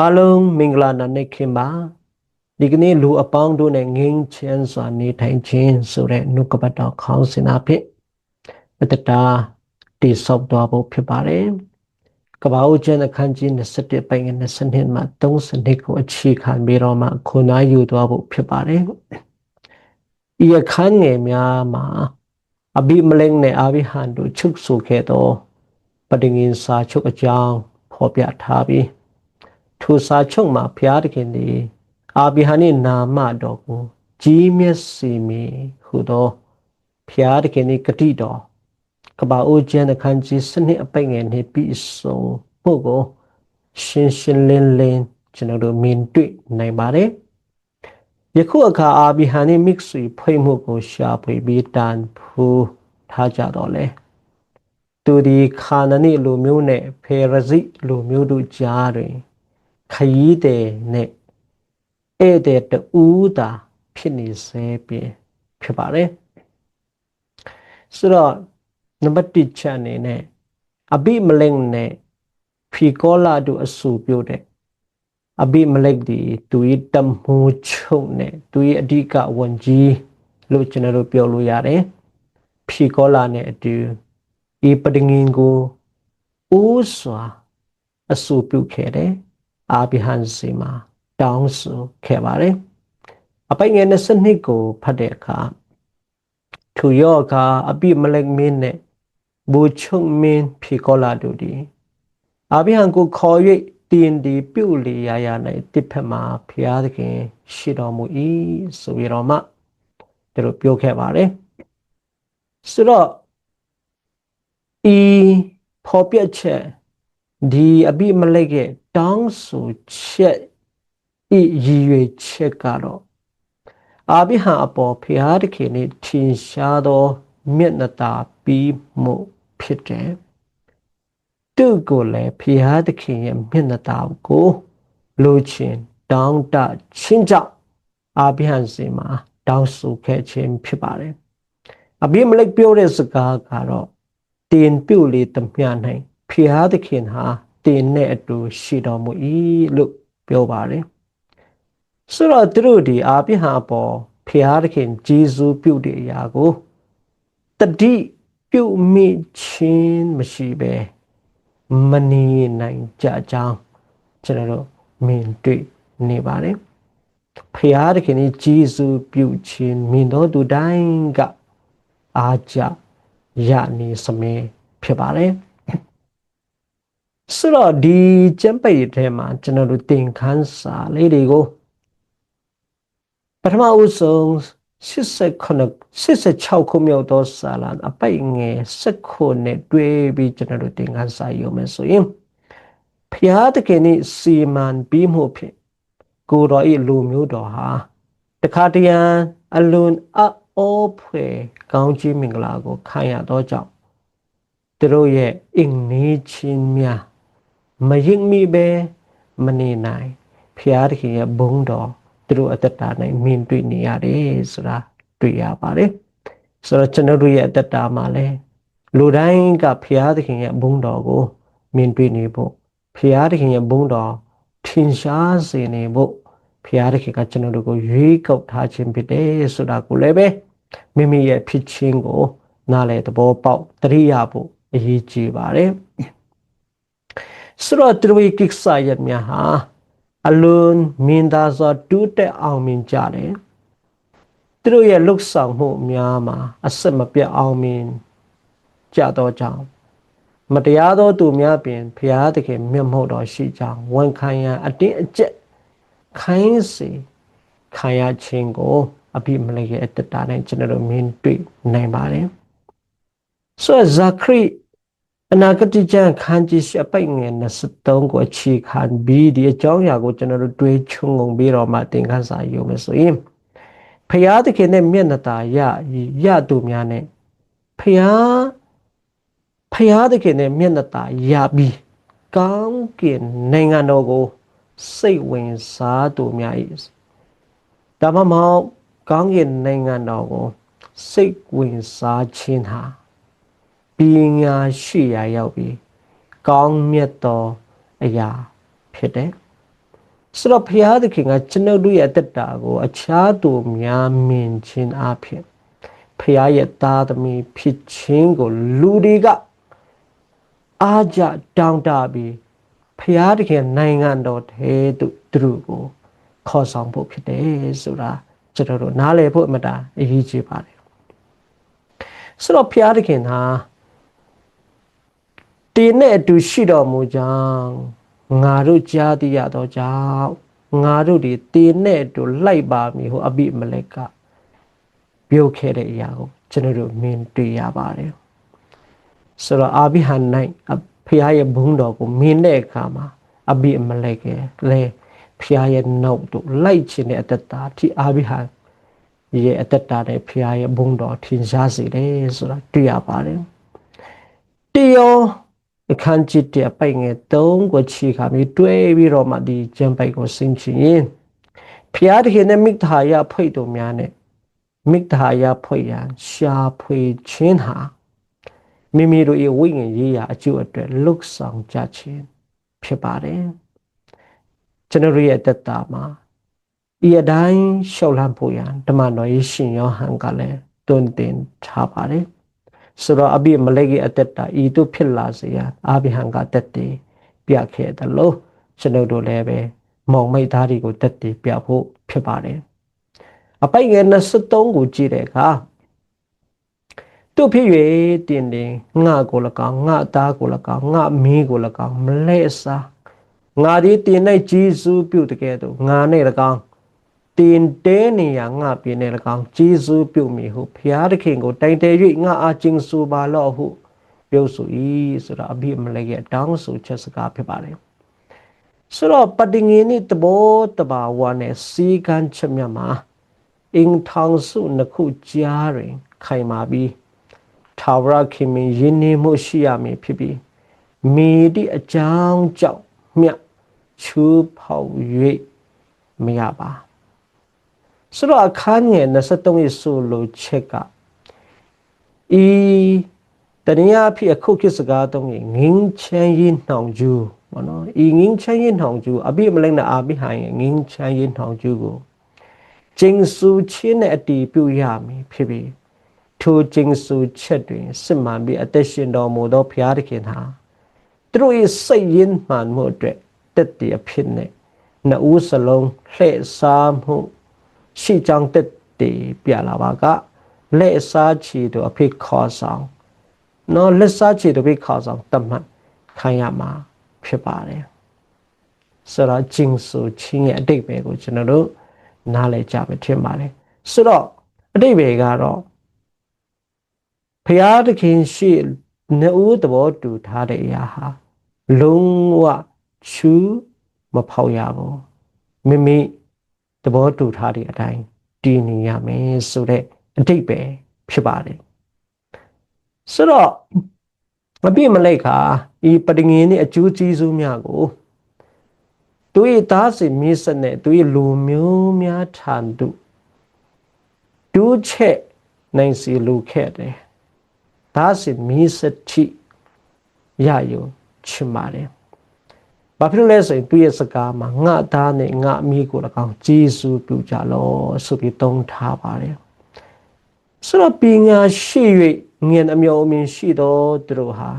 အားလုံးမင်္ဂလာနာနေ့ခင်ပါဒီကနေ့လူအပေါင်းတို့နဲ့ငင်းချမ်းစွာနေထိုင်ခြင်းဆိုတဲ့နှုတ်ကပတ်တော်ခေါင်းစဉ်အဖြစ်အတ္တတာတိဆောက်သွားဖို့ဖြစ်ပါတယ်ကပ္ပဦးကျမ်းအခန်းကြီး27ပိုင်းငယ်20မှ30ကိုအခြေခံပြီးတော့မှခုနာယူသွားဖို့ဖြစ်ပါတယ်ဤအခန်းငယ်များမှာအဘိမလင်နဲ့အာဘိဟန်တို့ချုပ်ဆိုခဲ့သောပဋိငင်စာချုပ်အကြောင်းဖော်ပြထားပြီး ထိုစာချုပ်မှာဘုရားသခင်သည်အာဘိဟန်၏နာမတော်ကိုကြီးမြတ်စေမည်ဟုသောဘုရားသခင်၏ဂတိတော်ကပ္ပအိုကျမ်းအခန်းကြီးစနစ်အပိတ်ငယ်နှင့်ပြီးဆုံးမှုကိုရှင်းရှင်းလင်းလင်းကျွန်တော်တို့မြင်တွေ့နိုင်ပါတယ်ယခုအခါအာဘိဟန်၏မိတ်ဆွေဖိတ်မှုကိုရှာဖွေပြီးတန်ဖူးထားကြတော့လေသူဒီခါနနိလူမျိုးနဲ့ဖေရဇိလူမျိုးတို့ကြားတွင် ခရီးတဲ့နဲ့ဧည့်တဲ့တူးတာဖြစ်နေစေပြင်ဖြစ်ပါတယ်ဆိုတော့နံပါတ်1ချက်အနေနဲ့အဘိမလင်နဲ့ဖီကောလာတို့အဆူပြုတ်တဲ့အဘိမလက်ဒီသူ၏တမှုချုံနဲ့သူ၏အဓိကဝန်ကြီးလို့ကျွန်တော်တို့ပြောလို့ရတယ်ဖီကောလာနဲ့အတူဤပဒငင်ကိုဦးစွာအဆူပြုတ်ခဲ့တယ် အာဘိဟန်စီမှာတောင်းဆိုခဲ့ပါတယ်အပိုင်ငယ်22ကိုဖတ်တဲ့အခါသူယောကအပိမလက်မင်းနဲ့ဘူချုံမင်းဖြေကောလာတို့ဒီအာဘိဟန်ကိုခေါ်၍တင်ဒီပြုတ်လီရရ၌တစ်ဖက်မှာဖျားသခင်ရှိတော်မူ၏ဆိုပြီးတော့မှတို့ပြောခဲ့ပါတယ်ဆိုတော့ဤဖော်ပြချက် ဒီအပိမလက်ရဲ့တောင်းဆိုချက်ဤရည်ရွယ်ချက်ကတော့အာဘိဟံအပေါ်ဖျားတခင်နဲ့ထင်ရှားသောမျက်နှာတာပြီးမှုဖြစ်တယ်သူ့ကိုလည်းဖျားတခင်ရဲ့မျက်နှာတာကိုလိုချင်တောင်းတချင်းကြောင့်အာဘိဟံစီမှာတောင်းဆိုခဲ့ခြင်းဖြစ်ပါတယ်အဘိမလက်ပြောတဲ့စကားကတော့တင်ပြုတ်လေတမျှနိုင် ဖျားသခင်ဟာတင်နဲ့အတူရှိတော်မူ၏လို့ပြောပါတယ်ဆိုတော့သူတို့ဒီအာပြဟံအပေါ်ဖျားသခင်ဂျေဇုပြုတဲ့အရာကိုတတိပြုမိခြင်းမရှိပဲမနေနိုင်ကြကြောင်းကျွန်တော်တို့မြင်တွေ့နေပါတယ်ဖျားသခင်ကြီးဂျေဇုပြုခြင်းမြင်တော်သူတိုင်းကအာကြရနေစမင်းဖြစ်ပါတယ် ဆိုတော့ဒီကျမ်းပိတ်ထဲမှာကျွန်တော်တို့သင်ခန်းစာလေးတွေကိုပထမဦးဆုံး89 86ခုမြောက်သောစာလံအပိုက်ငယ်7ခုနဲ့တွဲပြီးကျွန်တော်တို့သင်ခန်းစာယူမယ်ဆိုရင်ဖျားတကယ်နဲ့စီမံပြီးမှုဖြစ်ကိုတော်၏လူမျိုးတော်ဟာတခါတရံအလွန်အောဖွယ်ကောင်းကြီးမင်္ဂလာကိုခံရသောကြောင့်သူတို့ရဲ့အင်နေချင်းများ မရင်မိပဲမနေနိုင်ဖျားတခင်ရဲ့ဘုံတော်သူတို့အတ္တနိုင်မြင်တွေ့နေရတယ်ဆိုတာတွေ့ရပါတယ်ဆိုတော့ကျွန်တော်တို့ရဲ့အတ္တမှာလဲလူတိုင်းကဖျားသခင်ရဲ့ဘုံတော်ကို မြင်တွေ့နေဖို့ဖျားသခင်ရဲ့ဘုံတော်ထင်ရှားစေနေဖို့ဖျားသခင်ကကျွန်တော်တို့ကိုရွေးကောက်ထားခြင်းဖြစ်တယ်ဆိုတာကိုလည်းပဲမိမိရဲ့ဖြစ်ခြင်းကို နားလည်သဘောပေါက်တရိယာဖို့အရေးကြီးပါတယ် ဆိုတော့သူတို့ကိစ္စရများဟာအလွန်မင်းသားစွာတူးတက်အောင်မြင်ကြတယ်သူတို့ရဲ့လှုပ်ဆောင်မှုများမှာအဆက်မပြတ်အောင်မြင်ကြတော့ကြောင်းမတရားသောသူများပင်ဖျားသခင်မျက်မှောက်တော်ရှိကြောင်းဝန်ခံရန်အတင်းအကျပ်ခိုင်းစေခံရခြင်းကိုအပြစ်မလေးရဲ့အတ္တတိုင်းကျွန်တော်တို့မြင်တွေ့နိုင်ပါတယ်ဆိုဇာခရီ အနာဂတိကျမ်းခန်းကြီးရှပိုက်ငယ်23ကိုအခြေခံပြီးဒီအကြောင်းအရာကိုကျွန်တော်တို့တွေးချုံငုံပြီးတော့မှသင်ခန်းစာယူမယ်ဆိုရင်ဖျားသခင်နဲ့မျက်နှာသာရရသူများနဲ့ဖျားဖျားသခင်နဲ့မျက်နှာသာရပြီးကောင်းကင်နိုင်ငံတော်ကိုစိတ်ဝင်စားသူများ၏ဒါမှမဟုတ်ကောင်းကင်နိုင်ငံတော်ကိုစိတ်ဝင်စားခြင်းဟာ ပညာရှိရာရောက်ပြီးကောင်းမြတ်သောအရာဖြစ်တယ်ဆိုတော့ဘုရားသခင်ကကျွန်ုပ်တို့ရဲ့အသက်တာကိုအခြားသူများမြင်ခြင်းအဖြစ်ဘုရားရဲ့သားသမီးဖြစ်ခြင်းကိုလူတွေကအားကြတောင်းတပြီးဘုရားသခင်နိုင်ငံတော်ထဲသို့သူတို့ကိုခေါ်ဆောင်ဖို့ဖြစ်တယ်ဆိုတာကျွန်တော်တို့နားလည်ဖို့အမတန်အရေးကြီးပါတယ်ဆိုတော့ဘုရားသခင်ဟာ တင်းနဲ့အတူရှိတော်မူကြောင်းငါတို့ကြားသိရသောကြောင့်ငါတို့ဒီတင်းနဲ့အတူလိုက်ပါမည်ဟိုအဘိမလက်ကပြုတ်ခဲ့တဲ့အရာကိုကျွန်တော်တို့မြင်တွေ့ရပါတယ်ဆိုတော့အာဘိဟန်နိုင်ဖခင်ရဲ့ဘုန်းတော်ကိုမြင်တဲ့အခါမှာအဘိမလက်ကလေဖခင်ရဲ့နောက်တို့လိုက်ခြင်းတဲ့အတ္တတာဒီအာဘိဟန်ရဲ့အတ္တတာနဲ့ဖခင်ရဲ့ဘုန်းတော်ထင်ရှားစေတယ်ဆိုတာတွေ့ရပါတယ်တယော အခန်းจิตတဲ့ပိုင်ငယ်3ကိုချီခါပြီးတွဲပြီးတော့မှဒီကျမ်းပိုက်ကိုဆင်ချင်ဖျားတခင်နဲ့မိသားရဖိတ်တို့များနဲ့မိသားရဖိတ်ရန်ရှာဖွေခြင်းဟာမိမိတို့ရဲ့ဝိညာဉ်ရေးရာအကျိုးအတွက်လှုပ်ဆောင်ကြခြင်းဖြစ်ပါတယ်ကျွန်တော်ရဲ့တက်တာမှာဤအတိုင်းရှောက်လန့်ဖို့ရန်ဓမ္မတော်ရဲ့ရှင်ယောဟန်ကလည်းတွင်တင်ထားပါတယ် ဆိုတော့အဘိမလက်ရဲ့အသက်တာဤတို့ဖြစ်လာစေရန်အာဘိဟံကတက်တည်ပြခဲ့တယ်လို့ကျွန်တော်တို့လည်းပဲမောင်မိတ်သားတွေကိုတက်တည်ပြဖို့ဖြစ်ပါတယ်အပိုင်ငယ်23ကိုကြည့်တဲ့အခါတို့ဖြစ်၍တင်တင်ငါကို၎င်းငါသားကို၎င်းငါမင်းကို၎င်းမလဲ့စားငါဒီတင်၌ဂျေစုပြုတ်တကယ်တော့ငါနဲ့၎င်း တင်တဲနေရငါပြင်းနေ၎င်းဂျေစုပြုတ်မိဟုဖျားသခင်ကိုတိုင်တယ်၍ငါအားကျင်ဆိုပါလော့ဟုပြုတ်ဆို၏ဆိုတာအဘိမလက်ရဲ့တောင်းဆိုချက်စကားဖြစ်ပါတယ်ဆိုတော့ပတငင်းนี่တဘောတဘာဝနဲ့စီကန်းချက်မြတ်မှာအင်းထောင်စုနှစ်ခုကြားတွင် ခိုင်မာပြီးထာဝရခင်မင်းယင်းနေမှုရှိရမည်ဖြစ်ပြီးမိတိအကြောင်းကြောင့်မြတ်ချူဖောက်၍မရပါ ဆိုတော့အခန်းငယ်23ရဲ့ဆိုလိုချက်ကဤတနည်းအားဖြင့်အခုခေတ်စကားသုံးရင်ငင်းချမ်းရင်နှောင်ကျူးဘောနော်ဤငင်းချမ်းရင်နှောင်ကျူးအပိမလိုက်နဲ့အာပိဟိုင်ငင်းချမ်းရင်နှောင်ကျူးကိုကျင်းစုချင်းနဲ့အတီးပြုရမည်ဖြစ်ပြီးထိုကျင်းစုချက်တွင်စစ်မှန်ပြီးအသက်ရှင်တော်မူသောဘုရားသခင်ဟာသူတို့၏စိတ်ရင်းမှန်မှုအတွက်တက်တည်အဖြစ်နဲ့နှစ်ဦးစလုံးလှည့်စားမှု ရှိကြောင်းတက်တည်ပြလာပါကလက်စားချီတို့အဖြစ်ခေါ်ဆောင်နော်လက်စားချီတို့အဖြစ်ခေါ်ဆောင်တတ်မှတ်ခံရမှာဖြစ်ပါတယ်ဆိုတော့ကျင်းစုချင်းရဲ့အတိတ်ပဲကိုကျွန်တော်တို့နားလည်ကြမယ်ထင်ပါတယ်ဆိုတော့အတိတ်ပဲကတော့ဖရာသခင်ရှိနှစ်ဦးသဘောတူထားတဲ့အရာဟာလုံးဝချူးမဖောက်ရဘူးမိမိ သဘောတူထားတဲ့အတိုင်းတည်နေရမယ်ဆိုတဲ့အတိတ်ပဲဖြစ်ပါတယ်ဆိုတော့မပြည့်မလိုက်ခါဤပတငင်းနဲ့အကျိုးကျေးဇူးများကိုသူ၏သားစီမြေစနဲ့သူ၏လူမျိုးများထံသို့တူးချက်နိုင်စီလူခဲ့တယ်သားစီမြေစတိရယုံချင်ပါတယ် ဘာဖြစ်လို့လဲဆိုရင်သူရဲ့စကားမှာငါသားနဲ့ငါအမိကို၎င်းဂျေစုပြုကြလောဆိုပြီးသုံးထားပါတယ်ဆိုတော့ပညာရှိ၍ငင်အမျိုးအမြင်ရှိတော်သူတို့ဟာ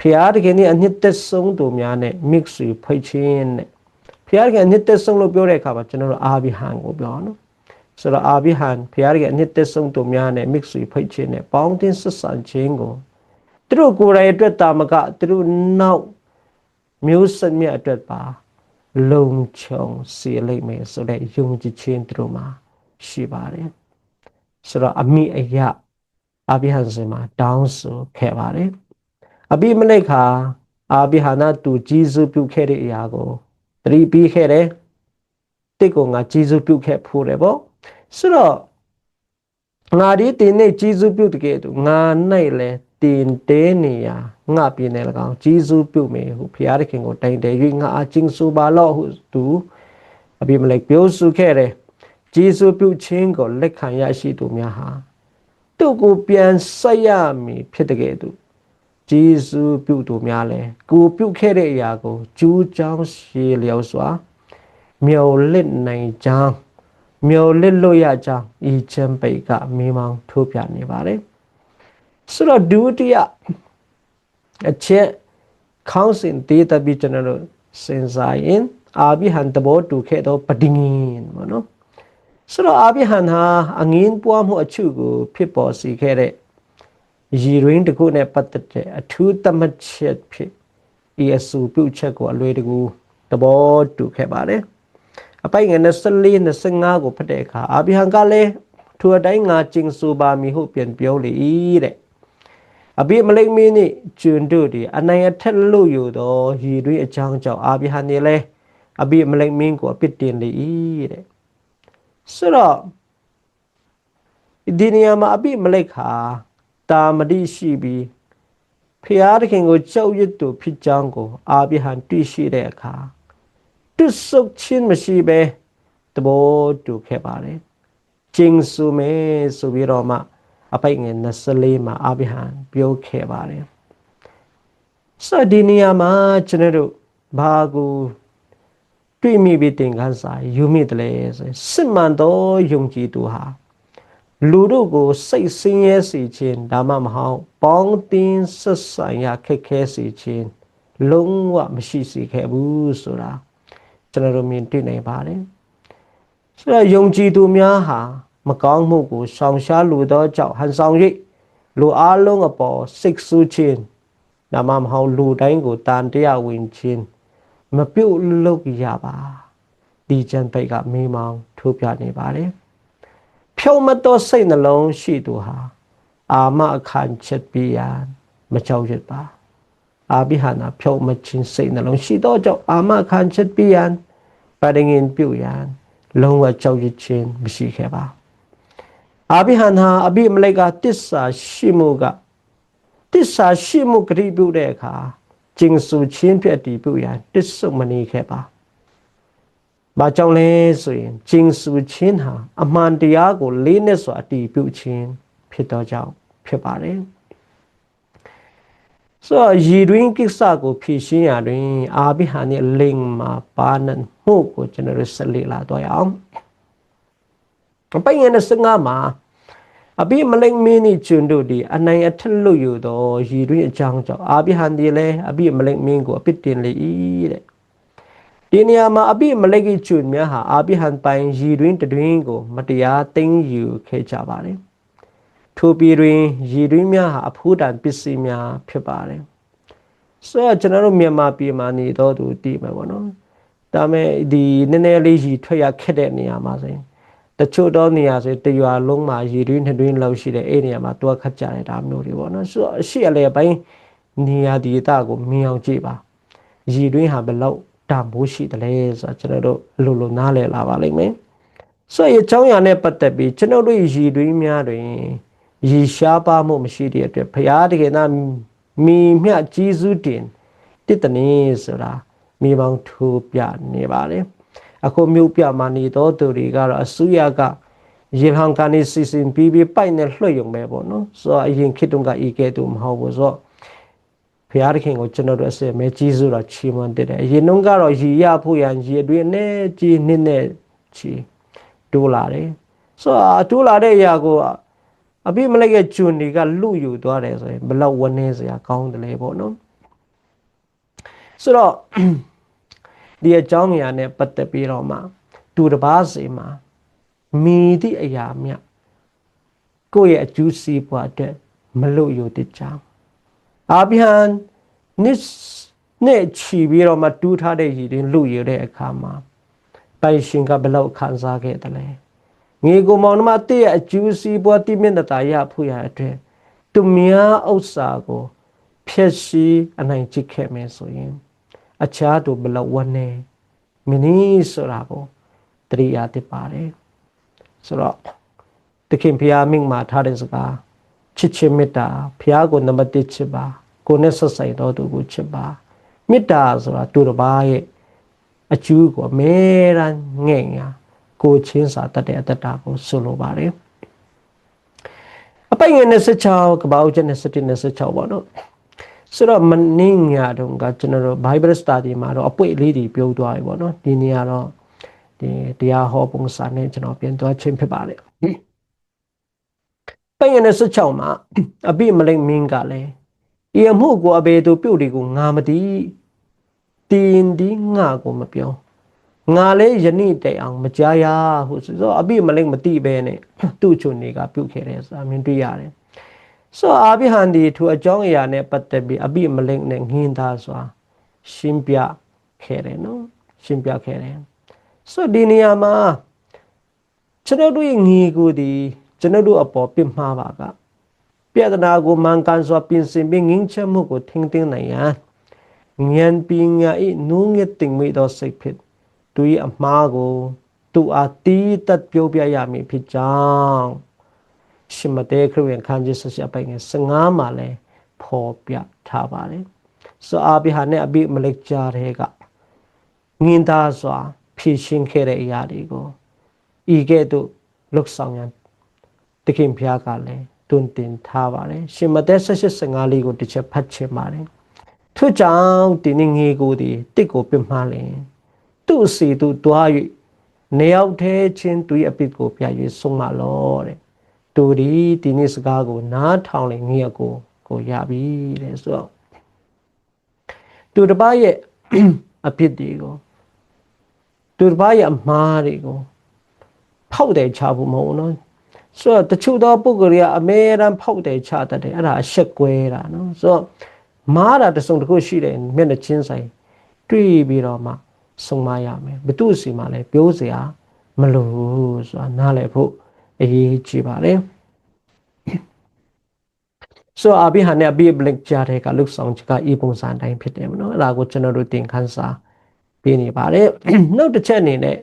ဖျားတကယ်နဲ့အနှစ်သက်ဆုံးသူများနဲ့ mix ဖိတ်ချင်းနဲ့ဖျားတကယ်အနှစ်သက်ဆုံးလို့ပြောတဲ့အခါမှာကျွန်တော်တို့အာဘိဟန်ကိုပြောနော်ဆိုတော့အာဘိဟန်ဖျားတကယ်အနှစ်သက်ဆုံးသူများနဲ့ mix ဖိတ်ချင်းနဲ့ပေါင်းတင်ဆက်ဆံခြင်းကိုသူတို့ကိုယ်တိုင်အတွက်တာမကသူတို့နောက် မျိုးဆက်မြတ်အတွက်ပါလုံခြုံစေလိမ့်မယ်ဆိုတဲ့ယုံကြည်ခြင်းသူတို့မှာရှိပါတယ်ဆိုတော့အမိအယအာဘိဟန်စင်မှာတောင်းဆိုခဲ့ပါတယ်အဘိမလိခါအာဘိဟာနာသူဂျေဇုပြုခဲ့တဲ့အရာကိုတတိပြီးခဲ့တယ်တစ်ကိုငါဂျေဇုပြုခဲ့ဖို့တယ်ပေါ့ဆိုတော့ငါဒီတင်နေဂျေဇုပြုတကယ်သူငါနိုင်လဲ တင်တဲနေရငါပြင်းနေ၎င်းဂျေဇုပြုမေဟုဘုရားသခင်ကိုတိုင်တယ်၍ငါအချင်းဆိုပါလော့ဟုသူအဘိမလိပြောစုခဲ့တယ်ဂျေဇုပြုခြင်းကိုလက်ခံရရှိသူများဟာသူ့ကိုပြန်ဆက်ရမည်ဖြစ်တဲ့ကဲ့သို့ဂျေဇုပြုသူများလဲကိုပြုခဲ့တဲ့အရာကိုကျူးကြောင်းရှည်လျော်စွာမျော်လင့်နိုင်ကြောင်းမျော်လင့်လို့ရကြောင်းဤချမ်းပိတ်ကမိမောင်းထိုးပြနေပါတယ် ဆိုတော့ဒုတိယအချက်ခေါင်းစဉ်တေးတပိကျွန်တော်တို့စဉ်းစားရင်အာဘိဟန်တဘောတူခဲ့တော့ပဒင်းရင်ပေါ့နော်ဆိုတော့အာဘိဟန်ဟာအငင်းပွားမှုအချုပ်ကို ဖြစ်ပေါ်စေခဲ့တဲ့ရည်ရင်းတစ်ခုနဲ့ပတ်သက်တဲ့အထူးသတ်မှတ်ချက်ဖြစ်ဤအစုပြုချက်ကိုအလွယ်တကူသဘောတူခဲ့ပါတယ်အပိုင်ငယ်24 25ကိုဖတ်တဲ့အခါအာဘိဟန်ကလည်းထိုအတိုင်းငါကျင်ဆိုပါမည်ဟုပြန်ပြောလေ၏တဲ့ အဘိမလိမ့်မင်းနှင့်ကျွန်းတို့သည်အနိုင်အထက်လို့ယူသောရည်တွေးအကြောင်းကြောင့်အာဘိဟန်နေလဲအဘိမလိမ့်မင်းကိုအပြစ်တင်လေ၏တဲ့ဆိုတော့ဒီနေရာမှာအဘိမလိတ်ခါတာမတိရှိပြီးဖျားသခင်ကိုကြောက်ရွံ့သူဖြစ်ကြောင်းကိုအာဘိဟန်တွေ့ရှိတဲ့အခါတွတ်ဆုတ်ချင်းမရှိပဲတဘောတူခဲ့ပါတယ်ကျင်းစုမဲဆိုပြီးတော့မှ အပိုက်ငယ်24မှာအာဘိဟန်ပြောခဲ့ပါတယ်ဆိုဒီနေရာမှာကျွန်တော်တို့ဘာကိုတွေ့မိပြီးတင်ခန်းစာယူမိတယ်လေဆိုစစ်မှန်သောယုံကြည်သူဟာလူတို့ကိုစိတ်ဆင်းရဲစေခြင်းဒါမှမဟုတ်ပေါင်းတင်ဆက်ဆံရခက်ခဲစေခြင်းလုံးဝမရှိစေခဲ့ဘူးဆိုတာကျွန်တော်တို့မြင်တွေ့နိုင်ပါတယ်ဆိုတော့ယုံကြည်သူများဟာ မကောင်းမှုကိုရှောင်ရှားလိုသောကြောင့်ဟန်ဆောင်၍လူအလုံးအပေါ်စိတ်ဆူခြင်းဒါမှမဟုတ်လူတိုင်းကိုတန်တရားဝင်ခြင်းမပြုတ်လုပ်ရပါဒီကျန်ပိတ်ကမိမောင်းထိုးပြနေပါတယ်ဖြုံမတော်စိတ်နှလုံးရှိသူဟာအာမအခန့်ချက်ပြရန်မကြောက်ရပါအာဘိဟာနာဖြုံမချင်းစိတ်နှလုံးရှိသောကြောင့်အာမအခန့်ချက်ပြရန်ပဒငင်ပြုရန်လုံးဝကြောက်ရခြင်းမရှိခဲ့ပါ အာဘိဟန်ဟာအဘိမလိကတစ္ဆာရှိမှုကတစ္ဆာရှိမှုဂရိပြုတဲ့အခါကျင်စုချင်းပြတ်တည်ပြုရန်တစ္ဆုမနေခဲ့ပါ။ဘာကြောင့်လဲဆိုရင်ကျင်စုချင်းဟာအမှန်တရားကိုလေးနဲ့စွာအတည်ပြုခြင်းဖြစ်တော့ကြောင့်ဖြစ်ပါတယ်။ဆိုတော့ရည်တွင်းကိစ္စကိုဖြေရှင်းရတွင် အာဘိဟာနဲ့လင်မှာပါနမှုကိုကျွန်တော်တို့ဆက်လက်လာတော့ရအောင်။ အပိုင်ငယ်25မှာအဘိမလိမ့်မင်းဤကျွန်းတို့သည်အနိုင်အထက်လွတ်ယူသောရည်တွင်အကြောင်းကြောင့်အာဘိဟန်ဒီလည်းအဘိမလိမ့်မင်းကိုအပြစ်တင်လေ၏တဲ့ဒီနေရာမှာအဘိမလိမ့်ကြီးကျွန်းများဟာအာဘိဟန်ပိုင်ရည်တွင်တွင်ကို မတရားသိမ်းယူခဲ့ကြပါတယ်ထိုပြည်တွင်ရည်တွင်များဟာအဖိုးတန်ပစ္စည်းများဖြစ်ပါတယ်ဆိုတော့ကျွန်တော်တို့မြန်မာပြည်မှာနေတော့သူတည်မှာပေါ့နော်ဒါမဲ့ဒီနည်းနည်းလေးရည်ထွက်ရခက်တဲ့နေရာမှာဆိုရင် တချို့တော့နေရာဆိုတရွာလုံးမှာရေတွင်းနှစ်တွင်းလောက်ရှိတဲ့အဲ့နေရာမှာတွားခတ်ကြတယ်ဒါမျိုးတွေပေါ့နော်ဆိုတော့အရှိအလေပိုင်းနေရာဒီတာကိုမြင်အောင်ကြည့်ပါရေတွင်းဟာဘယ်လောက်တန်ဖိုးရှိတယ်လဲဆိုတော့ကျွန်တော်တို့အလိုလိုနားလည်လာပါလိမ့်မယ်ဆိုရအကြောင်းအရာနဲ့ပတ်သက်ပြီးကျွန်တော်တို့ရေတွင်းများတွင်ရေရှားပါမှုမရှိတဲ့အတွက်ဘုရားတကယ်သားမိမြကြီးစုတင်တည်တနေဆိုတာမိပေါင်းထိုးပြနေပါတယ် အခုမြို့ပြမှာနေတော့သူတွေကတော့အစိုးရကရေဟန်ကနေစီစဉ်ပြီးပြီးပိုက်နဲ့လွှတ်ယုံပဲပေါ့နော်ဆိုတော့အရင်ခေတ်တုန်းကဤကဲ့သို့မဟုတ်ဘူးဆိုတော့ဖျားသခင်ကိုကျွန်တော်တို့အစမဲကြီးစုတော့ချီးမွမ်းတက်တယ်အရင်တုန်းကတော့ရည်ရဖို့ရန်ရည်အတွင်းနဲ့ကြီးနှစ်နဲ့ချီတိုးလာတယ်ဆိုတော့တိုးလာတဲ့အရာကိုအပြိမလိုက်ရဲ့ဂျွန်တွေကလူယူသွားတယ်ဆိုရင်ဘလောက်ဝန်းနေစရာကောင်းတယ်လေပေါ့နော်ဆိုတော့ ဒီအကြောင်းအရာနဲ့ပတ်သက်ပြီးတော့မှသူတစ်ပါးစီမှာမိသည့်အရာမြကိုယ့်ရဲ့အကျိုးစီးပွားအတွက်မလို့ယူတဲ့ကြောင်းအာဗြဟံနစ်နဲ့ချီပြီးတော့မှတူးထားတဲ့ရည်တွင်လူရတဲ့အခါမှာပိုင်ရှင်ကဘလောက်ခံစားခဲ့တယ်လဲငေကိုမောင်နှမတည့်ရဲ့အကျိုးစီးပွားတိမြင့်တာရဖို့ရအတွက်သူများဥစ္စာကိုဖြည့်ဆည်းအနိုင်ကျင့်ခဲ့မယ်ဆိုရင် အခြားသူဘလောက်ဝနေမင်းကြီးဆိုတာကိုတရိယာတစ်ပါတယ်ဆိုတော့တခင်ဖျားမင်းမှာထားတဲ့စကားချစ်ချင်းမေတ္တာဖျားကိုနံပါတ်1ချစ်ပါကိုနဲ့ဆက်ဆိုင်တော်သူကိုချစ်ပါမေတ္တာဆိုတာသူတစ်ပါးရဲ့အကျိုးကိုအမဲရန်ငဲ့ညာကိုချင်းစာတတ်တဲ့အတ္တကိုဆိုလိုပါတယ်အပိုင်ငယ်26ကပောက်ချက်27 26ပေါ့နော် ဆိုတော့မင်းညာတော့ကကျွန်တော်တို့ Bible study မှာတော့အပွင့်လေးတွေပြောသွားပြီပေါ့နော်ဒီနေ့ကတော့ဒီတရားဟောပုံစံနဲ့ကျွန်တော်ပြန်သွားချင်းဖြစ်ပါတယ်ပညနေ16မှာအပိမလိမ့်မင်းကလည်းဤအမှုကိုအဘေသူပြုတ်ဒီကိုငါမသိတင်းဒီငါကိုမပြောငါလည်းယနေ့တိုင်အောင်မကြားရဟုဆိုတော့အပိမလိမ့်မသိပဲနဲ့သူ့ချုံနေကပြုတ်ခဲ့တယ်ဆိုတာမြင်တွေ့ရတယ် ဆိုအာဘိဟန်ဒီသူအကြောင်းအရာနဲ့ပတ်သက်ပြီးအပိမလိမ့်နဲ့ငင်းသားစွာရှင်းပြခဲ့တယ်နော်ရှင်းပြခဲ့တယ်ဆိုဒီနေရာမှာကျွန်တော်တို့ရဲ့ငီကိုဒီကျွန်တော်တို့အပေါ်ပြစ်မှားပါကပြဒနာကိုမှန်ကန်စွာပြင်ဆင်ပြီးငင်းချက်မှုကိုထင်းထင်းနိုင်ရန်ဉာဏ်ပညာဤနုငယ်တင်မိသောစိတ်ဖြစ်သူ၏အမှားကိုသူအားတီးတတ်ပြောပြရမည်ဖြစ်ကြောင်း ရှင်မတဲခရစ်ဝင်ခန်းကြီးဆက်ဆက်ပိုင်ငယ်15မှာလဲဖော်ပြထားပါတယ်ဆိုအာဘိဟာနဲ့အဘိမလက်ကြားတဲ့ကငင်းသားစွာဖြည့်ရှင်းခဲ့တဲ့အရာတွေကိုဤကဲ့သို့လုတ်ဆောင်ရန်တခင်ဖျားကလည်းတွင်တင်ထားပါတယ်ရှင်မတဲဆက်ဆက်15လေးကိုတစ်ချက်ဖတ်ချင်ပါတယ်ထို့ကြောင့်ဒီနေ့ငေကိုဒီတစ်ကိုပြမှားလင်သူ့စီသူတွား၍နေရောက်သေးချင်းသူ၏အပိတ်ကိုပြ၍ဆုံးမလောတဲ့ သူဒီဒီနေ့စကားကိုနားထောင်လေငေကိုကိုရပြီတဲ့ဆိုတော့သူတစ်ပါးရဲ့အဖြစ်တွေကိုသူတစ်ပါးရဲ့အမှားတွေကိုဖောက်တယ်ချဖို့မဟုတ်ဘူးနော်ဆိုတော့တချို့သောပုဂ္ဂိုလ်တွေကအမဲရန်ဖောက်တယ်ချတတ်တယ်အဲ့ဒါအရှက်ကွဲတာနော်ဆိုတော့မားတာတစုံတစ်ခုရှိတယ်မျက်နှာချင်းဆိုင်တွေ့ပြီးတော့မှဆုံးမရမယ်ဘသူစီမှလည်းပြောစရာမလိုဘူးဆိုတာနားလည်ဖို့ အရေးကြီးပါတယ်ဆိုအဘိဟာနဲ့အဘိဘလစ်ကြားတဲ့ကလုဆောင်ချက်ကဤပုံစံတိုင်းဖြစ်တယ်မနော်အဲ့ဒါကိုကျွန်တော်တို့သင်ခန်းစာပေးနေပါတယ်နောက်တစ်ချက်အနေနဲ့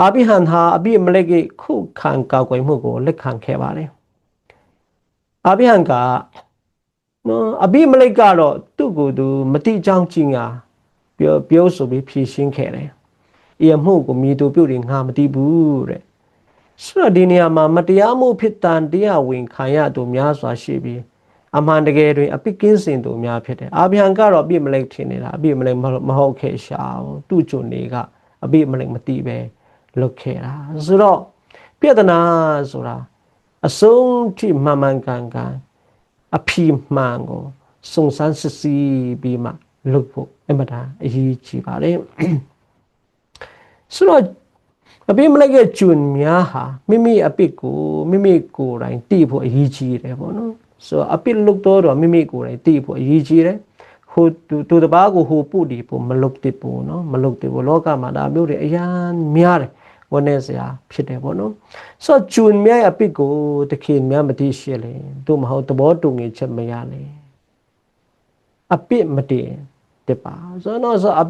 အာဘိဟန်ဟာအဘိမလက်ကခုခံကောက်ွယ်မှုကိုလက်ခံခဲ့ပါတယ်အာဘိဟန်ကနော်အဘိမလက်ကတော့သူ့ကိုယ်သူမတိအကြောင်းကြီးငါပြောပြောဆိုပြီးဖြေရှင်းခဲ့တယ်။ဤအမှုကိုမိသူပြုတ်တွေငါမသိဘူးတဲ့။ ဆိုတော့ဒီနေရာမှာမတရားမှုဖြစ်တန်တရားဝင်ခံရသူများစွာရှိပြီးအမှန်တကယ်တွင်အပိကင်းစင်သူများဖြစ်တယ်။အာဗြဟံကတော့အပြစ်မလိုက်ထင်နေတာအပြစ်မလိုက်မဟုတ်ခဲ့ရှာဘူး။သူ့ဂျုံတွေကအပြစ်မလိုက်မသိပဲလွတ်ခဲ့တာ။ဆိုတော့ပြဿနာဆိုတာအဆုံးထိမှန်မှန်ကန်ကန်အဖီမှန်ကိုစုံစမ်းစစ်ဆေးပြီးမှလုပ်ဖို့အမှန်တန်အရေးကြီးပါတယ်ဆိုတော့ အပိမလိုက်ရဲ့ကျွန်းများဟာမိမိအပိကိုမိမိကိုယ်တိုင်တည်ဖို့အရေးကြီးတယ်ပေါ့နော်ဆိုတော့အပိလုပ်တော့တော့မိမိကိုယ်တိုင်တည်ဖို့အရေးကြီးတယ်ဟိုသူတပားကိုဟိုပုတ်ဒီဖို့မလုပ်တဲ့ပေါ့နော်မလုပ်တဲ့ပေါ့လောကမှာဒါမျိုးတွေအရန်များတယ်ဝန်းနေစရာဖြစ်တယ်ပေါ့နော်ဆိုတော့ကျွန်းများအပိကိုတခင်များမသိရှိလေသူမဟုတ်သဘောတူငေချက်မရလေအပိမတည်တစ်ပါဆိုတော့ဆိုအ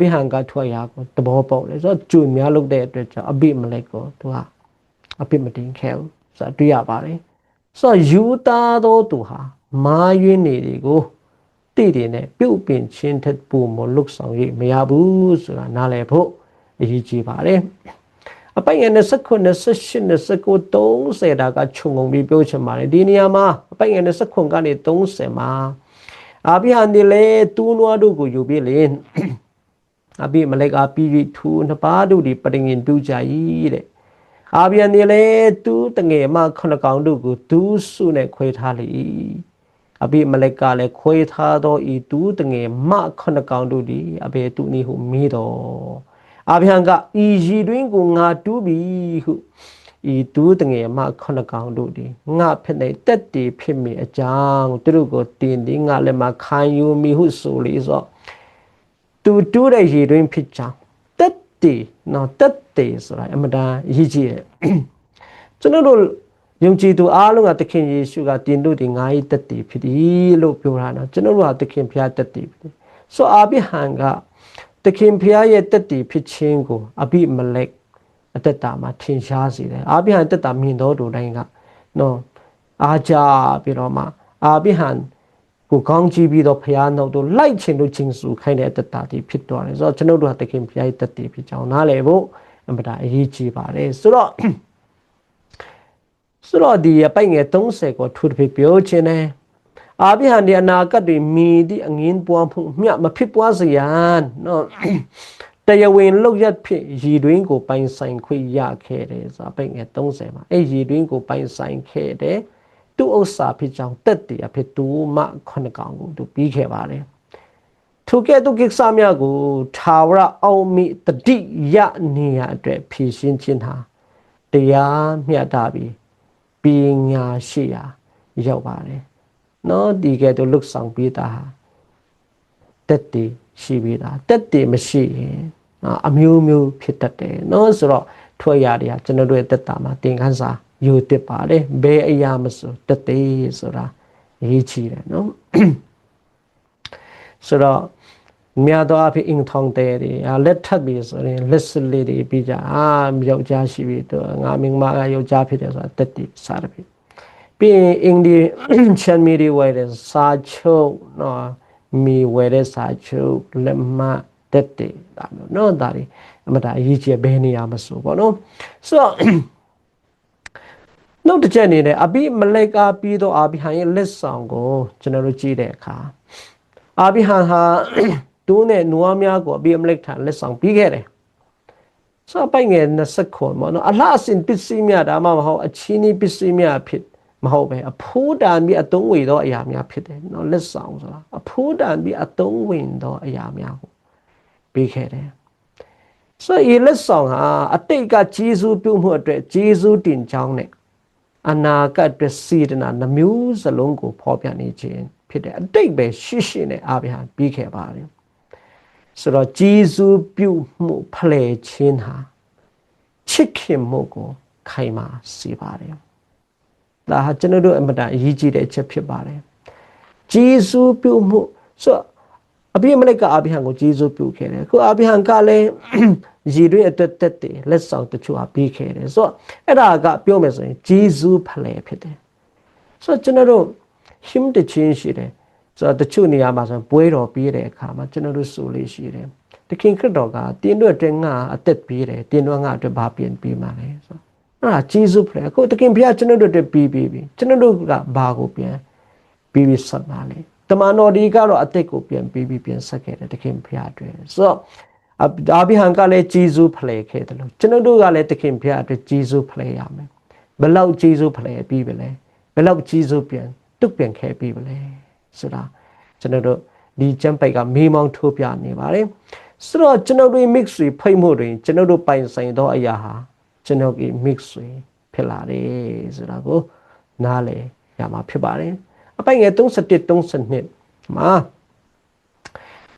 ဘိဟံကထွက်ရကိုသဘောပေါက်လေဆိုတော့ကျွများလုပ်တဲ့အတွက်ကြောင့်အဘိမလိုက်ကိုသူကအဘိမတင်ခဲဘူးဆိုတော့တွေ့ရပါတယ်ဆိုတော့ယူသားသောသူဟာမာယွင်းနေတွေကိုတည်တယ်နဲ့ပြုတ်ပင်ချင်းထက်ပူမလုတ်ဆောင်ရမရဘူးဆိုတာနားလည်ဖို့အရေးကြီးပါတယ်အပိုင်ရ29 28 29 30ဒါကခြုံငုံပြီးပြောချင်ပါတယ်ဒီနေရာမှာအပိုင်ရ29ကနေ30မှာအာဘိဟန်ဒီလေတူနွားတို့ကိုယူပြီးလေ အဘိမလိုက်အားပြီးထူနှစ်ပါးတို့ဒီပရိငင်တူကြ၏တဲ့အာဘိဟန်ဒီလေတူတငယ်မခုနှစ်ကောင်တို့ကိုဒူးစုနဲ့ခွဲထားလေအဘိမလက်ကလည်းခွဲထားသောဤတူတငယ်မခုနှစ်ကောင်တို့ဒီအဘေတူနီဟုမေးတော်အာဘိဟန်ကဤရည်တွင်ကိုငါတူးပြီဟုဤတူးတငယ်မခုနှစ်ကောင်တို့ဒီငါဖြစ်နေတက်တည်ဖြစ်မိအကြောင်းသူတို့ကိုတင်ဒီငါလည်းမခံယူမိဟုဆိုလေဆို သူတူးတဲ့ရည်တွင်ဖြစ်ကြောင်းတက်တည်နော်တက်တည်ဆိုတာအမှန်တန်ရည်ကြီးတယ်ကျွန်တော်တို့ယုံကြည်သူအားလုံးကသခင်ယေရှုကတင်တို့ဒီငါ့တက်တည်ဖြစ်သည်လို့ပြောတာနော်ကျွန်တော်တို့ကသခင်ဖျားတက်တည်ဖြစ်တယ်ဆိုအာဘိဟန်ကသခင်ဖျားရဲ့တက်တည်ဖြစ်ခြင်းကိုအဘိမလက်အသက်တာမှာထင်ရှားစေတယ်အာဘိဟန်တက်တာမြင်တော်သူတိုင်းကနော်အားကြပြီးတော့မှအာဘိဟန် ကိုကောင်းကြည့်ပြီးတော့ဖျားနှုတ်တို့လိုက်ချင်လို့ချင်းစုခိုင်းတဲ့အသက်တာဒီဖြစ်သွားတယ်ဆိုတော့ကျွန်တော်တို့ဟာတခင်ဖျားရဲ့တက်တည်ဖြစ်ကြောင်းနားလည်ဖို့အမှန်တရားအရေးကြီးပါတယ်ဆိုတော့ဆိုတော့ဒီအပိုင်ငယ်30ကိုထူထပ်ပြောခြင်းနဲ့အာဘိဟန်ဒီအနာဂတ်တွေမြည်သည့်အငင်းပွားမှုမြမဖြစ်ပွားစေရန်နော်တတရားဝင်လောက်ရက်ဖြစ်ရည်တွင်းကိုပိုင်ဆိုင်ခွင့်ရခဲ့တယ်ဆိုတာပိတ်ငယ်30မှာအဲ့ရည်တွင်းကိုပိုင်ဆိုင်ခဲ့တယ် သူ့ဥစ္စာဖြစ်ကြောင်းတက်တည်အဖြစ်သူမခုနှစ်ကောင်ကိုသူပြီးခဲ့ပါတယ်ထိုကဲ့သို့ကိစ္စများကိုထာဝရအောင်မိတတိယနေရအတွက်ဖြည့်ရှင်းခြင်းဟာတရားမျှတပြီးပညာရှိရာရောက်ပါတယ်နော်ဒီကဲ့သို့လွတ်ဆောင်ပြီးသားဟာတက်တည်ရှိပြီးသားတက်တည်မရှိရင်နော်အမျိုးမျိုးဖြစ်တတ်တယ်နော်ဆိုတော့ထွက်ရတွေကကျွန်တော်တို့ရဲ့တက်တာမှာသင်ခန်းစာ ယူတစ်ပါတယ်ဘယ်အရာမဆိုတက်သေးဆိုတာအရေးကြီးတယ်နော်ဆိုတော့များသောအားဖြင့်အင်ထောင်တဲ့တွေလက်ထပ်ပြီးဆိုရင်လက်စလေးတွေပြီးကြအာယောက်ျားရှိပြီတော့ငါမင်းမကယောက်ျားဖြစ်တယ်ဆိုတာတက်တည်စားတယ်ပြီးရင်အင်ဒီချန်မီဒီဝဲတဲ့စာချုပ်နော်မီဝဲတဲ့စာချုပ်လက်မှတ်တက်တည်ဒါမျိုးနော်ဒါတွေအမတာအရေးကြီးဘယ်နေရာမဆိုပေါ့နော်ဆိုတော့ နောက်တစ်ချက်အနေနဲ့အဘိမလိကာပြီးတော့အာဘိဟန်ရဲ့လက်ဆောင်ကိုကျွန်တော်တို့ကြည့်တဲ့အခါအာဘိဟန်ဟာဒိုးနဲ့နွားများကိုအဘိမလိကထံလက်ဆောင်ပြီးခဲ့တယ်ဆိုတော့ပိုင်ငယ်20ခွန်ပေါ့နော်အလှအစင်ပစ္စည်းများဒါမှမဟုတ်အချင်းဤပစ္စည်းများဖြစ်မဟုတ်ပဲအဖိုးတန်ပြီးအတုံးဝေသောအရာများဖြစ်တယ်နော်လက်ဆောင်ဆိုတာအဖိုးတန်ပြီးအတုံးဝင်သောအရာများကိုပြီးခဲ့တယ်ဆိုရလက်ဆောင်ဟာအတိတ်ကဂျေဇုပြုမှုအတွက်ဂျေဇုတင်ကြောင်းနဲ့ အနာဂတ်အတွက်စေတနာနှမျိုးစလုံးကိုဖော်ပြနေခြင်းဖြစ်တယ်အတိတ်ပဲရှိရှိနဲ့အာဗြဟံပြီးခဲ့ပါတယ်ဆိုတော့ဂျေဇုပြုမှုဖလှယ်ခြင်းဟာချစ်ခင်မှုကိုခိုင်မာစေပါတယ်ဒါဟာကျွန်တော်တို့အမတန်အရေးကြီးတဲ့အချက်ဖြစ်ပါတယ်ဂျေဇုပြုမှုဆိုတော့အဘိမလိကအဘိဟံကိုဂျေဇုပြုခဲ့တယ်ခုအဘိဟံကလည်း ရည်တွေအတွက်တက်တယ်လက်ဆောင်တချို့အပြီးခဲ့တယ်ဆိုတော့အဲ့ဒါကပြောမယ်ဆိုရင်ဂျေဇုဖလဲဖြစ်တယ်ဆိုတော့ကျွန်တော်တို့ဟိမတချင်းရှိတယ်ဆိုတော့တချို့နေရာမှာဆိုပွဲတော်ပြီးတဲ့အခါမှာကျွန်တော်တို့ဆိုလေးရှိတယ်တခင်ခရစ်တော်ကတင်းတို့အတွက်ငါအသက်ပြီးတယ်တင်းတို့ငါအတွက်ဘာပြင်ပြီးမှလဲဆိုတော့အဲ့ဒါဂျေဇုဖလဲအခုတခင်ဘုရားကျွန်တော်တို့အတွက်ပြီးပြီးပြီကျွန်တော်တို့ကဘာကိုပြန်ပြီးပြီးဆက်ပါလဲတမန်တော်ဒီကတော့အသက်ကိုပြန်ပြီးပြီးပြန်ဆက်ခဲ့တယ်တခင်ဘုရားအတွက်ဆိုတော့ အာဘိဟံကလည်းဂျေဇုဖလဲခဲ့တယ်လို့ကျွန်တော်တို့ကလည်းတခင်ဘုရားအတွက်ဂျေဇုဖလဲရမယ်ဘယ်လောက်ဂျေဇုဖလဲပြီးပြီလဲဘယ်လောက်ဂျေဇုပြန်တုတ်ပြန်ခဲ့ပြီးပြီလဲဆိုတာကျွန်တော်တို့ဒီကျမ်းပိုက်ကမေးမောင်းထိုးပြနေပါတယ်ဆိုတော့ကျွန်တော်တို့ mix တွေဖိတ်မှုတွေကျွန်တော်တို့ပိုင်ဆိုင်သောအရာဟာကျွန်တော်က mix တွေဖြစ်လာတယ်ဆိုတာကိုနားလည်ရမှာဖြစ်ပါတယ်အပိုင်ငယ်31 32မှာ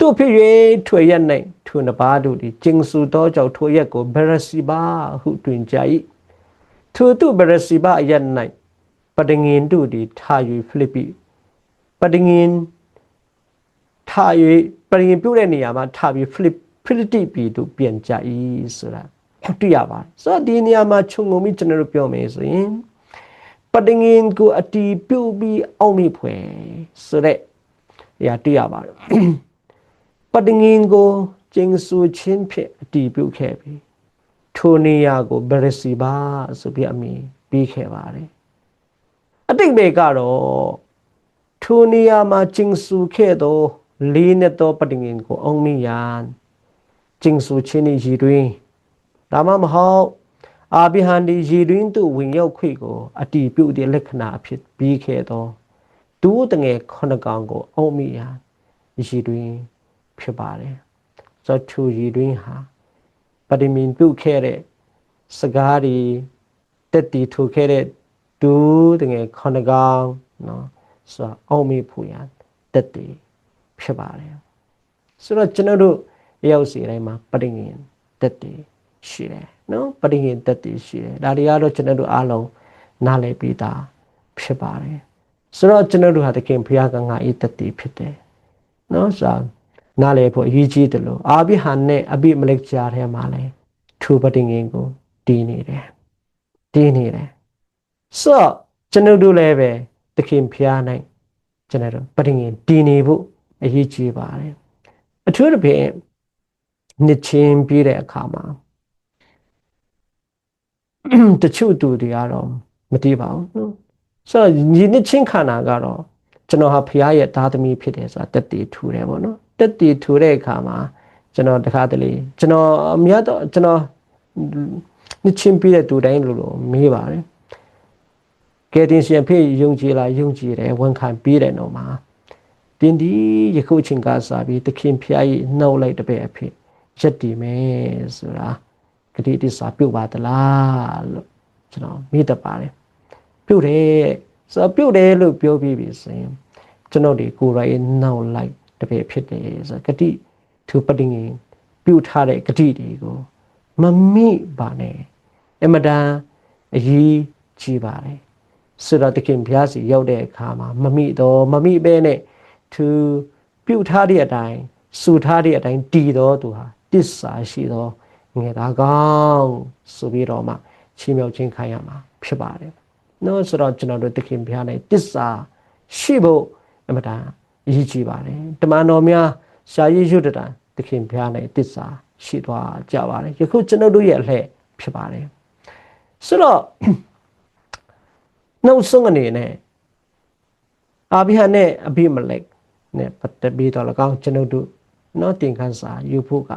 တို့ဖြစ်၍ထွေရက်၌ထွနပါတို့သည်ကျင်းစုသောကြောင့်ထွေရက်ကိုဘရစီဘာဟုတွင်ကြ၏ထိုသူဘရစီဘာအရက်၌ပတငင်တို့သည်ထား၍ဖိလိပ္ပိပတငင်ထား၍ပတငင်ပြုတ်တဲ့နေရာမှာထားပြီးဖိလိပဖိလိတိပြည်သို့ပြန်ကြ၏ဆိုတာတွေ့ရပါတယ်ဆိုတော့ဒီနေရာမှာခြုံငုံပြီးကျွန်တော်တို့ပြောမယ်ဆိုရင်ပတငင်ကိုအတီးပြုတ်ပြီးအောင်မိဖွယ်ဆိုတဲ့အရာတွေ့ရပါတယ် ပတငင်ကိုကျင်းဆူချင်းဖြင့်အတီးပြုတ်ခဲ့ပြီးထိုနေရာကိုဘရစီဘာဆိုပြီးအမည်ပြီးခဲ့ပါတယ်အတိတ်ဘေကတော့ထိုနေရာမှာကျင်းဆူခဲ့သောလေးနဲ့သောပတငင်ကိုအောင်မိရန်ကျင်းဆူချင်းဤရည်တွင်ဒါမှမဟုတ်အာဘိဟန်ဒီရည်တွင်သူဝင်ရောက်ခွေကိုအတီးပြုတ်တဲ့လက္ခဏာအဖြစ်ပြီးခဲ့သောဒူးတငယ်ခုနှစ်ကောင်ကိုအုံမိရရည်တွင် ဖြစ်ပါတယ်ဇောထူရည်တွင်ဟာပတိမင်ပြုတ်ခဲ့တဲ့စကားဒီတက်တီထူခဲ့တဲ့ဒူးတငယ်ခုနှစ်ကောင်နော်ဆိုအုံမိဖို့ရတက်တီဖြစ်ပါတယ်ဆိုတော့ကျွန်တော်တို့ရောက်စီတိုင်းမှာပတိငင်တက်တီရှိတယ်နော်ပရိဟင်တက်တည်ရှိတယ်ဒါတွေကတော့ကျွန်တော်တို့အားလုံးနားလည်ပြီးသားဖြစ်ပါတယ်ဆိုတော့ကျွန်တော်တို့ဟာတခင်ဘုရားကငါအေးတက်တည်ဖြစ်တယ်နော်ဆို နားလည်ဖို့အရေးကြီးတယ်လို့အာဘိဟန်နဲ့အဘိမလက်ကြားထဲမှာလဲထူပတိငင်ကိုတည်နေတယ်တည်နေတယ်ဆိုတော့ကျွန်တော်တို့လည်းပဲတခင်ဘုရား၌ကျွန်တော်တို့ပတိငင်တည်နေဖို့အရေးကြီးပါတယ်အထူးသဖြင့်နှစ်ချင်းပြည့်တဲ့အခါမှာတချို့သူတွေကတော့မတည်ပါဘူးနော်ဆိုတော့ညီနှစ်ချင်းခန္ဓာကတော့ကျွန်တော်ဟာဖရားရဲ့သားသမီးဖြစ်တယ်ဆိုတာတက်တည်ထူတယ်ပေါ့နော် တက်တည်ထူတဲ့အခါမှာကျွန်တော်တခါတလေကျွန်တော်အများတော့ကျွန်တော်နှစ်ချင်းပြည့်တဲ့သူတိုင်းလို့လို့မေးပါတယ်ကဲတင်ရှင်ဖေးယုံကြည်လားယုံကြည်တယ်ဝန်ခံပြီးတယ်တော့မှာတင်းဒီယခုအချိန်ကစားပြီးတခင်ဖျားကြီးနှုတ်လိုက်တပည့်အဖေရက်တည်မယ်ဆိုတာဂတိတစ္ဆာပြုတ်ပါသလားလို့ကျွန်တော်မေးတတ်ပါတယ်ပြုတ်တယ်ဆိုတော့ပြုတ်တယ်လို့ပြောပြီးပြီဆိုရင်ကျွန်တော်ဒီကိုယ်ရိုင်းနှောက်လိုက် တပည့်ဖြစ်တယ်ဆိုတော့ဂတိသူပတိငင်ပြုတ်ထားတဲ့ဂတိတွေကိုမမိပါနဲ့အမတန်အရေးကြီးပါတယ်ဆိုတော့တခင်ဘုရားစီရောက်တဲ့အခါမှာမမိတော့မမိပဲနဲ့သူပြုတ်ထားတဲ့အတိုင်းစူထားတဲ့အတိုင်းတည်တော်သူဟာတစ္ဆာရှိသောငယ်သားကောင်းဆိုပြီးတော့မှချီးမြှောက်ခြင်းခံရမှာဖြစ်ပါတယ်။နော်ဆိုတော့ကျွန်တော်တို့တခင်ဘုရားနဲ့တစ္ဆာရှိဖို့အမတန် အရေးကြီးပါတယ်။တမန်တော်များရှားရည်ရွတ်တံတခင်ဘုရားနဲ့တစ္ဆာရှိသွားကြပါတယ်။ယခုကျွန်တော်တို့ရဲ့အလှည့်ဖြစ်ပါတယ်။ဆိုတော့နှုတ်ဆုံးအနေနဲ့အာဘိဟနဲ့အဘိမလက်နဲ့ပတ်သက်ပြီးတော့၎င်းကျွန်ုပ်တို့နော်တင်ခန်းစာယူဖို့က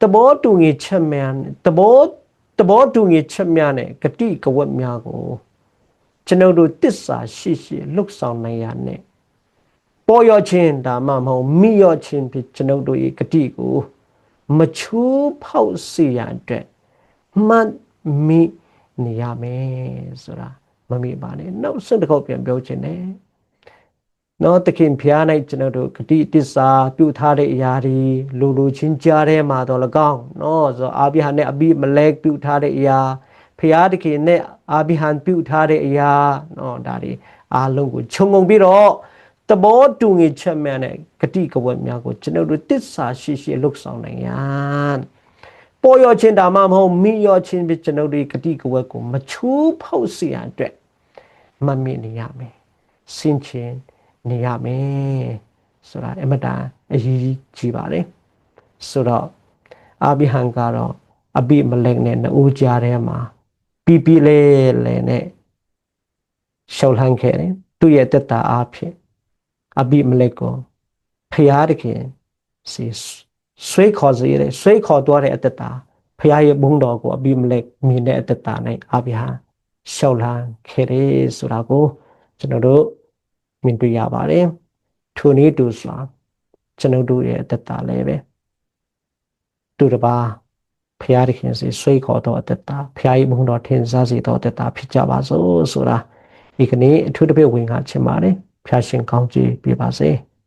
တဘောတူငေချက်များတဘောတဘောတူငေချက်များနဲ့ဂတိကဝတ်များကိုကျွန်ုပ်တို့တစ္ဆာရှိရှိလှုပ်ဆောင်နိုင်ရနဲ့ ပေါ်ရခြင်းဒါမှမဟုတ်မိရခြင်းဖြစ်ကျွန်ုပ်တို့၏ဂတိကို မချိုးဖောက်စေရန်အတွက်မှတ်မိနေရမယ်ဆိုတာမမိပါနဲ့နောက်ဆုံးတစ်ခေါက်ပြန်ပြောခြင်းနဲ့နော်တခင်ဖျား၌ကျွန်တော်တို့ဂတိတစ္ဆာပြုထားတဲ့အရာတွေလူလူချင်းကြားထဲမှာတော့၎င်းနော်ဆိုအာဘိဟန်နဲ့အဘိမလက်ပြုထားတဲ့အရာဖျားတခင်နဲ့အာဘိဟန်ပြုထားတဲ့အရာနော်ဒါတွေအားလုံးကိုခြုံငုံပြီးတော့ တဘောတူငေချက်များနဲ့ဂတိကဝတ်များကိုကျွန်တော်တို့တစ္ဆာရှိရှိလှုပ်ဆောင်နိုင်ရန်ပေါ်ရခြင်းဒါမှမဟုတ်မိရခြင်းဖြစ်ကျွန်တော်တို့ဂတိကဝတ်ကိုမချိုးဖောက်စေရန်အတွက်မမိနေရမယ်စင်ချင်းနေရမယ်ဆိုတာအမတန်အရေးကြီးပါတယ်ဆိုတော့အာဘိဟံကတော့အဘိမလက်နဲ့နှိုးကြားထဲမှာပြပြလဲလဲနဲ့ရှောက်လှမ်းခဲ့တယ်သူ့ရဲ့တက်တာအားဖြင့် အဘိမလက်ကိုဖျားတခင်စီဆွေးခေါ်စေတယ်ဆွေးခေါ်သွားတဲ့အတက်တာဖျားရဲ့ဘုံတော်ကိုအဘိမလက်မြင်တဲ့အတက်တာနဲ့အာဘိဟံရှောက်လှမ်းခဲ့တယ်ဆိုတာကိုကျွန်တော်တို့မြင်တွေ့ရပါတယ်ထိုနည်းတူစွာကျွန်ုပ်တို့ရဲ့အသက်တာလည်းပဲသူတစ်ပါးဖျားသခင်စီဆွေးခေါ်တော့အသက်တာဖျားရဲ့ဘုံတော်ထင်ရှားစေတော့အသက်တာဖြစ်ကြပါစို့ဆိုတာဒီကနေ့အထူးတစ်ပြည့်ဝင်ငါချင်ပါတယ် ဖျားရှင်ကောင်းကြီးပြပါစေ။